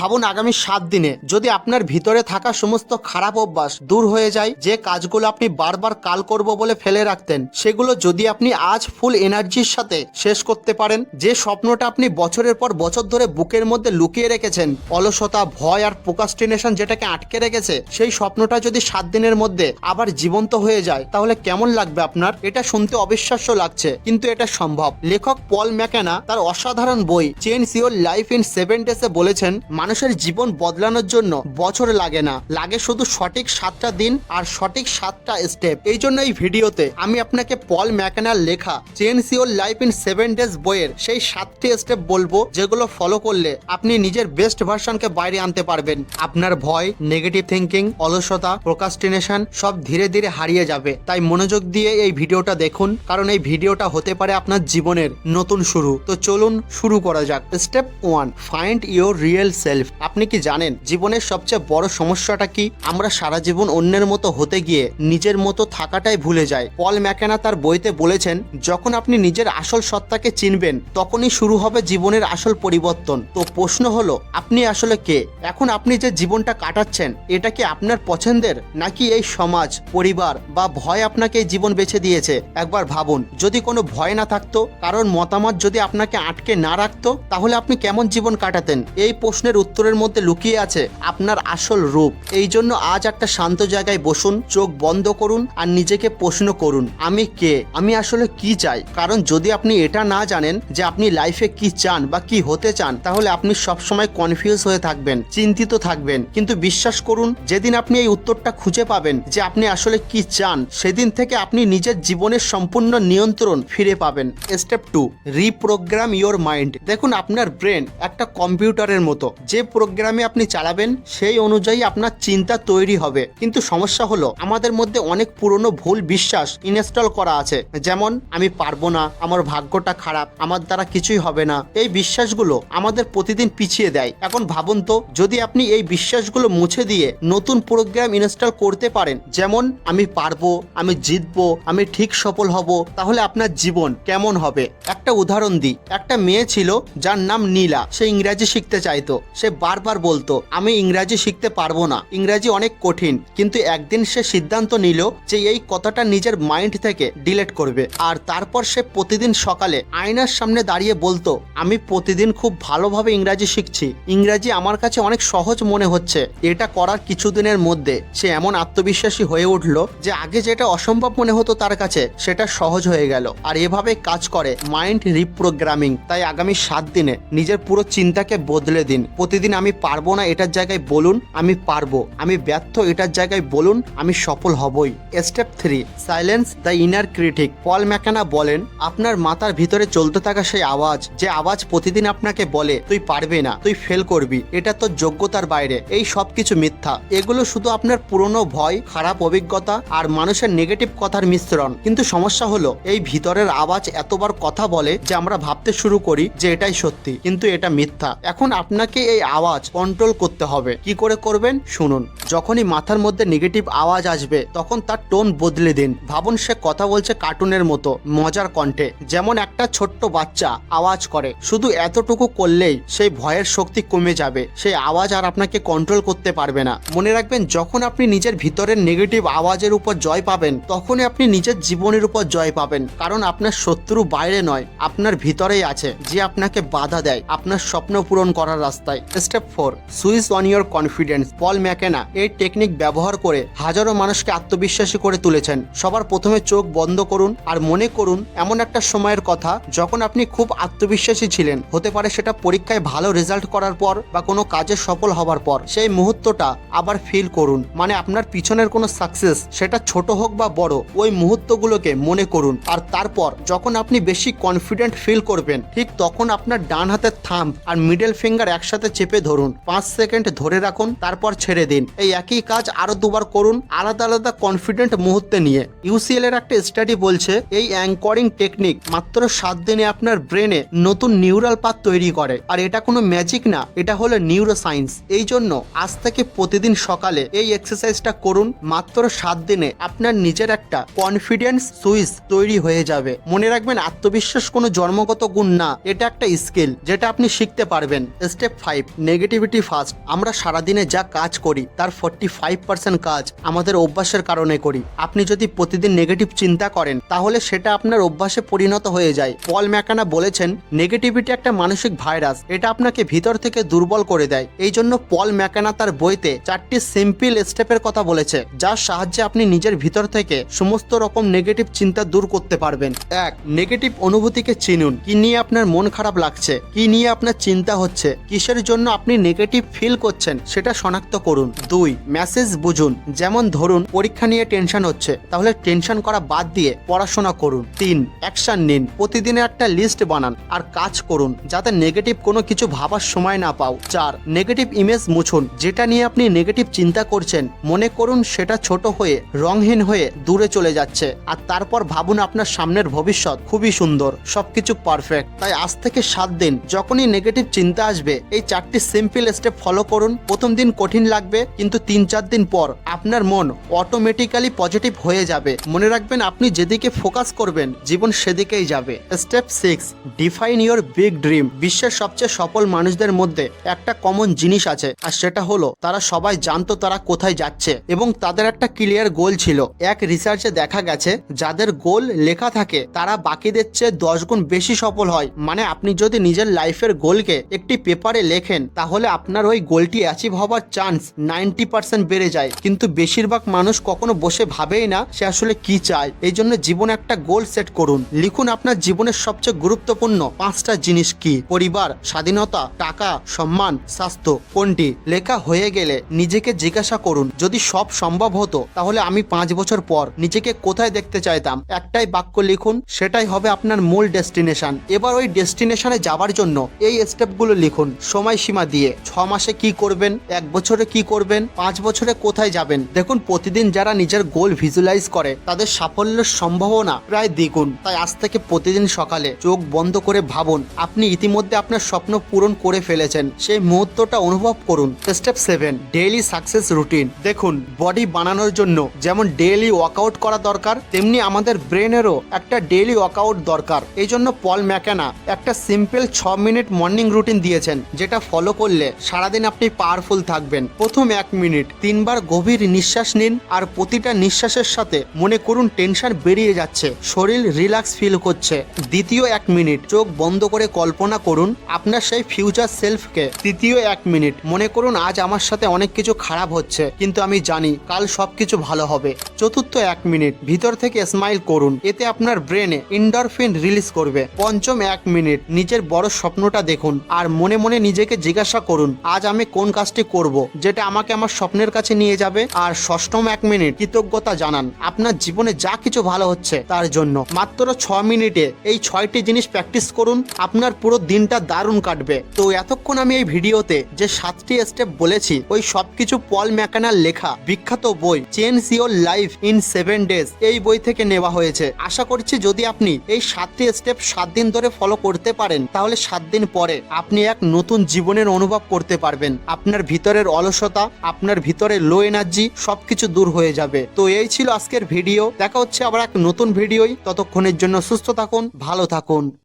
ভাবুন আগামী সাত দিনে যদি আপনার ভিতরে থাকা সমস্ত খারাপ অভ্যাস দূর হয়ে যায়, যে কাজগুলো আপনি বারবার কাল করব বলে ফেলে রাখতেন, সেগুলো যদি আপনি আজ ফুল এনার্জির সাথে শেষ করতে পারেন, যে স্বপ্নটা আপনি বছরের পর বছর ধরে বুকের মধ্যে লুকিয়ে রেখেছেন, অলসতা, ভয় আর প্রোকাস্টিনেশন যেটাকে আটকে রেখেছে, সেই স্বপ্নটা যদি সাত দিনের মধ্যে আবার জীবন্ত হয়ে যায়, তাহলে কেমন লাগবে আপনার? এটা শুনতে অবিশ্বাস্য লাগছে, কিন্তু এটা সম্ভব। লেখক পল ম্যাকেনা তার অসাধারণ বই change your life in seven ডেসে বলেছেন মানুষের জীবন বদলানোর জন্য বছর লাগে না। লাগে শুধু সঠিক সাতটা দিন আর সঠিক সাতটা স্টেপ এই জন্য এই ভিডিওতে আমি আপনাকে পল ম্যাকেনার লেখা change your life in seven days বইয়ের সেই সাতটি স্টেপ বলব যেগুলো ফলো করলে আপনি নিজের বেস্ট ভার্সনকে বাইরে আনতে পারবেন। আপনার ভয় নেগেটিভ থিঙ্কিং অলসতা প্রোকাস্টিনেশন সব ধীরে ধীরে হারিয়ে যাবে। তাই মনোযোগ দিয়ে এই ভিডিওটা দেখুন, কারণ এই ভিডিওটা হতে পারে আপনার জীবনের নতুন শুরু। তো চলুন শুরু করা যাক। Step one find your real self আপনি কি জানেন জীবনের সবচেয়ে বড় সমস্যাটা কি? আমরা সারা জীবন অন্যের মতো হতে গিয়ে নিজের মতো থাকাটাই ভুলে যাই। পল ম্যাকেনা তার বইতে বলেছেন, যখন আপনি নিজের আসল সত্তাকে চিনবেন, তখনই শুরু হবে জীবনের আসল পরিবর্তন। তো প্রশ্ন হলো, আপনি আসলে কে? এখন আপনি যে জীবনটা কাটাচ্ছেন, এটা কি আপনার পছন্দের? নাকি এই সমাজ, পরিবার বা ভয় আপনাকে এই জীবন বেছে দিয়েছে? একবার ভাবুন, যদি কোনো ভয় না থাকতো কারণ মতামত যদি আপনাকে আটকে না রাখতো, তাহলে আপনি কেমন জীবন কাটাতেন? এই প্রশ্নের উত্তরের মধ্যে লুকিয়ে আছে আপনার আসল রূপ। এই জন্য আজ একটা শান্ত জায়গায় বসুন, চোখ বন্ধ করুন আর নিজেকে প্রশ্ন করুন, আমি কে? আমি আসলে কি চাই? কারণ যদি আপনি এটা না জানেন যে আপনি লাইফে কি চান বা কি হতে চান, তাহলে আপনি সবসময় কনফিউজ হয়ে থাকবেন, চিন্তিত থাকবেন। কিন্তু বিশ্বাস করুন, যেদিন আপনি এই উত্তরটা খুঁজে পাবেন যে আপনি আসলে কি চান, সেদিন থেকে আপনি নিজের জীবনের সম্পূর্ণ নিয়ন্ত্রণ ফিরে পাবেন। Step two reprogram your mind দেখুন, আপনার ব্রেন একটা কম্পিউটারের মতো, যে প্রোগ্রামে আপনি চালাবেন, সেই অনুযায়ী আপনার চিন্তা তৈরি হবে। কিন্তু সমস্যা হলো, আমাদের মধ্যে অনেক পুরনো ভুল বিশ্বাস ইনস্টল করা আছে। যেমন, আমি পারব না, আমার ভাগ্যটা খারাপ, আমার দ্বারা কিছুই হবে না। এই বিশ্বাসগুলো আমাদের প্রতিদিন পিছিয়ে দেয়। এখন ভাবুন তো, যদি আপনি এই বিশ্বাসগুলো মুছে দিয়ে নতুন প্রোগ্রাম ইনস্টল করতে পারেন, যেমন, আমি পারব, আমি জিতবো, আমি ঠিক সফল হব, তাহলে আপনার জীবন কেমন হবে? একটা উদাহরণ দিই। একটা মেয়ে ছিল, যার নাম নীলা, সে ইংরাজি শিখতে চাইতো। সে বারবার বলতো, আমি ইংরাজি শিখতে পারব না। ইংরাজি অনেক কঠিন, কিন্তু একদিন সে সিদ্ধান্ত নিল যে এই কথাটা নিজের মাইন্ড থেকে ডিলেট করবে। আর তারপর সে প্রতিদিন সকালে আয়নার সামনে দাঁড়িয়ে বলতো, আমি প্রতিদিন খুব ভালোভাবে ইংরাজি শিখছি। ইংরাজি আমার কাছে অনেক সহজ মনে হচ্ছে। এটা করার কিছুদিনের মধ্যে সে এমন আত্মবিশ্বাসী হয়ে উঠল যে আগে যেটা অসম্ভব মনে হতো তার কাছে, সেটা সহজ হয়ে গেল। আর এভাবে কাজ করে মাইন্ড রিপ্রোগ্রামিং। তাই আগামী সাত দিনে নিজের পুরো চিন্তাকে বদলে দিন। প্রতিদিন আমি পারব না এটার জায়গায় বলুন, আমি পারব। আমি ব্যর্থ এটার জায়গায় বলুন, আমি সফল হবই। Step three silence the inner critic Paul McKenna বলেন, আপনার মাথার ভিতরে চলতে থাকা সেই আওয়াজ, যে আওয়াজ প্রতিদিন আপনাকে বলে, তুই পারবে না, তুই ফেল করবি। এটা তোর যোগ্যতার বাইরে। এই সব কিছু মিথ্যা। এগুলো শুধু আপনার পুরনো ভয়, খারাপ অভিজ্ঞতা আর মানুষের নেগেটিভ কথার মিশ্রণ। কিন্তু সমস্যা হলো, এই ভিতরের আওয়াজ এতবার কথা বলে যে আমরা ভাবতে শুরু করি যে এটাই সত্যি। কিন্তু এটা মিথ্যা। এখন আপনাকে এই আওয়াজ কন্ট্রোল করতে হবে। কি করে করবেন? শুনুন। যখনই মাথার মধ্যে নেগেটিভ আওয়াজ আসবে, তখন তার টোন বদলে দিন। ভাবুন সে কথা বলছে কার্টুনের মতো, মজার কণ্ঠে। যেমন একটা ছোট্ট বাচ্চা আওয়াজ করে। শুধু এতটুকু করলেই সেই ভয়ের শক্তি কমে যাবে। সেই আওয়াজ আর আপনাকে কন্ট্রোল করতে পারবে না। মনে রাখবেন, যখন আপনি নিজের ভিতরের নেগেটিভ আওয়াজের উপর জয় পাবেন, তখনই আপনি নিজের জীবনের উপর জয় পাবেন। কারণ আপনার শত্রু বাইরে নয়, আপনার ভিতরেই আছে, যে আপনাকে বাধা দেয়, আপনার স্বপ্ন পূরণ করার রাস্তায়। Step four, switch on your confidence. Paul McKenna এই টেকনিক ব্যবহার করে হাজারো মানুষকে আত্মবিশ্বাসী করে তুলেছেন। সবার প্রথমে চোখ বন্ধ করুন আর মনে করুন, এমন একটা সময়ের কথা যখন আপনি খুব আত্মবিশ্বাসী ছিলেন। হতে পারে সেটা পরীক্ষায় ভালো রেজাল্ট করার পর বা কোনো কাজে সফল হবার পর। সেই মুহূর্তটা আবার ফিল করুন। মানে আপনার পিছনের কোনো সাকসেস সেটা ছোট হোক বা বড়, ওই মুহূর্তগুলোকে মনে করুন। আর তারপর যখন আপনি বেশি কনফিডেন্ট ফিল করবেন, ঠিক তখন আপনার ডান হাতের থাম্ব আর মিডল ফিঙ্গার একসাথে চেপে ধরুন। পাঁচ সেকেন্ড ধরে রাখুন, তারপর ছেড়ে দিন। এই একই কাজ আরও দুবার করুন আলাদা আলাদা কনফিডেন্ট মুহূর্তে নিয়ে। ইউসিএল এর একটা স্টাডি বলছে, এই অ্যাঙ্করিং টেকনিক মাত্র সাত দিনে আপনার ব্রেনে নতুন নিউরাল পাথ তৈরি করে। আর এটা কোনো ম্যাজিক না, এটা হলো নিউরো সায়েন্স এই জন্য আজ থেকে প্রতিদিন সকালে এই এক্সারসাইজটা করুন, মাত্র সাত দিনে আপনার নিজের একটা কনফিডেন্স সুইচ তৈরি হয়ে যাবে। মনে রাখবেন, আত্মবিশ্বাস কোনো জন্মগত গুণ না, এটা একটা স্কিল যেটা আপনি শিখতে পারবেন। স্টেপ ফাইভ নেগেটিভিটি ফার্স্ট আমরা সারাদিনে যা কাজ করি, তার ফোর্টি ফাইভ পার্সেন্ট কাজ আমাদের অভ্যাসের কারণে করি। আপনি যদি প্রতিদিন নেগেটিভ চিন্তা করেন, তাহলে সেটা আপনার অভ্যাসে পরিণত হয়ে যায়। পল ম্যাকানা বলেছেন নেগেটিভিটি একটা মানসিক ভাইরাস এটা আপনাকে ভিতর থেকে দুর্বল করে দেয়। এই জন্য পল ম্যাকানা তার বইতে চারটি সিম্পল স্টেপের কথা বলেছে, যার সাহায্যে আপনি নিজের ভিতর থেকে সমস্ত রকম নেগেটিভ চিন্তা দূর করতে পারবেন। এক নেগেটিভ অনুভূতিকে চিনুন। কি নিয়ে আপনার মন খারাপ লাগছে? কি নিয়ে আপনার চিন্তা হচ্ছে? কিসের জন্য আপনি নেগেটিভ ফিল করছেন, সেটা শনাক্ত করুন। দুই মেসেজ বুঝুন। যেমন ধরুন, পরীক্ষা নিয়ে টেনশন হচ্ছে, তাহলে টেনশন করা বাদ দিয়ে পড়াশোনা করুন। তিন অ্যাকশন নিন। প্রতিদিনের একটা লিস্ট বানান আর কাজ করুন, যাতে নেগেটিভ কোনো কিছু ভাবার সময় না পাও। চার নেগেটিভ ইমেজ মুছুন। যেটা নিয়ে আপনি নেগেটিভ চিন্তা করছেন, মনে করুন সেটা ছোট হয়ে রংহীন হয়ে দূরে চলে যাচ্ছে। আর তারপর ভাবুন আপনার সামনের ভবিষ্যৎ খুবই সুন্দর, সবকিছু পারফেক্ট তাই আজ থেকে সাত দিন, যখনই নেগেটিভ চিন্তা আসবে, এই চারটি সিম্পল স্টেপ ফলো করুন। প্রথম দিন কঠিন লাগবে, কিন্তু তিন চার দিন পর আপনার মন অটোমেটিক্যালি পজিটিভ হয়ে যাবে। মনে রাখবেন, আপনি যেদিকে ফোকাস করবেন, জীবন সেদিকেই যাবে। Step six define your big dream বিশ্বের সবচেয়ে সফল মানুষদের মধ্যে একটা কমন জিনিস আছে, আর সেটা হলো, তারা সবাই জানতো তারা কোথায় যাচ্ছে, এবং তাদের একটা ক্লিয়ার গোল ছিল। এক রিসার্চে দেখা গেছে, যাদের গোল লেখা থাকে, তারা বাকিদের চেয়ে দশ গুণ বেশি সফল হয়। মানে আপনি যদি নিজের লাইফের গোলকে একটি পেপারে লেখেন তাহলে আপনার ওই গোলটি অ্যাচিভ হওয়ার চান্স নাইনটি পার্সেন্ট বেড়ে যায়। কিন্তু বেশিরভাগ মানুষ কখনো বসে ভাবেই না সে আসলে কি চায়। এই জন্য জীবনে একটা গোল সেট করুন। লিখুন আপনার জীবনের সবচেয়ে গুরুত্বপূর্ণ পাঁচটা জিনিস কি? পরিবার, স্বাধীনতা, টাকা, সম্মান, স্বাস্থ্য, কোনটি? লেখা হয়ে গেলে নিজেকে জিজ্ঞাসা করুন, যদি সব সম্ভব হতো, তাহলে আমি পাঁচ বছর পর নিজেকে কোথায় দেখতে চাইতাম? একটাই বাক্য লিখুন, সেটাই হবে আপনার মূল ডেস্টিনেশন এবার ওই ডেস্টিনেশনে যাবার জন্য এই স্টেপগুলো লিখুন। সময়সীমা দিয়ে ছ মাসে কি করবেন, এক বছরে কি করবেন, পাঁচ বছরে কোথায় যাবেন? দেখুন, প্রতিদিন যারা নিজের গোল ভিজুয়ালাইজ করে, তাদের সাফল্যের সম্ভাবনা প্রায় দ্বিগুণ। তাই আজ থেকে প্রতিদিন সকালে চোখ বন্ধ করে ভাবুন, আপনি ইতিমধ্যে আপনার স্বপ্ন পূরণ করে ফেলেছেন। সেই মুহূর্তটা অনুভব করুন। Step seven daily success routine দেখুন বডি বানানোর জন্য যেমন ডেইলি ওয়ার্কআউট করা দরকার, তেমনি আমাদের ব্রেনেরও একটা ডেইলি ওয়ার্কআউট দরকার। এই জন্য পল ম্যাকেনা একটা সিম্পল ছ মিনিট মর্নিং রুটিন দিয়েছেন, যেটা ফলো করলে সারাদিন আপনি পাওয়ারফুল থাকবেন। প্রথম এক মিনিট, তিনবার গভীর নিঃশ্বাস নিন আর প্রতিটা নিঃশ্বাসের সাথে মনে করুন টেনশন বেরিয়ে যাচ্ছে, শরীর রিল্যাক্স ফিল করছে। দ্বিতীয় এক মিনিট, চোখ বন্ধ করে কল্পনা করুন আপনার সেই ফিউচার সেলফকে তৃতীয় এক মিনিট, মনে করুন আজ আমার সাথে অনেক কিছু খারাপ হচ্ছে, কিন্তু আমি জানি কাল সব কিছু ভালো হবে। চতুর্থ এক মিনিট, ভিতর থেকে স্মাইল করুন, এতে আপনার ব্রেনে ইন্ডরফিন রিলিজ করবে। পঞ্চম এক মিনিট, নিজের বড় স্বপ্নটা দেখুন আর মনে মনে নিজেকে জিজ্ঞাসা করুন, আজ আমি কোন কাজটি করব? যেটা আমাকে আমার স্বপ্নের কাছে নিয়ে যাবে। আর ষষ্ঠম এক মিনিট, কৃতজ্ঞতা জানান, আপনার জীবনে যা কিছু ভালো হচ্ছে, তার জন্য। মাত্র ছ মিনিটে এই ছয়টি জিনিস প্র্যাকটিস করুন, আপনার পুরো দিনটা দারুণ কাটবে। তো এতক্ষণ আমি এই ভিডিওতে যে সাতটি স্টেপ বলেছি, ওই সবকিছু পল ম্যাকানার লেখা বিখ্যাত বই change your life in seven days, এই বই থেকে নেওয়া হয়েছে। আশা করছি যদি আপনি এই সাতটি স্টেপ সাত দিন ধরে ফলো করতে পারেন, তাহলে সাত দিন পরে আপনি এক নতুন জীবনের অনুভব করতে পারবেন। আপনার ভিতরের অলসতা, আপনার ভিতরে লো এনার্জি সবকিছু দূর হয়ে যাবে। তো এই ছিল আজকের ভিডিও দেখা হচ্ছে আবার এক নতুন ভিডিওই ততক্ষণের জন্য সুস্থ থাকুন, ভালো থাকুন।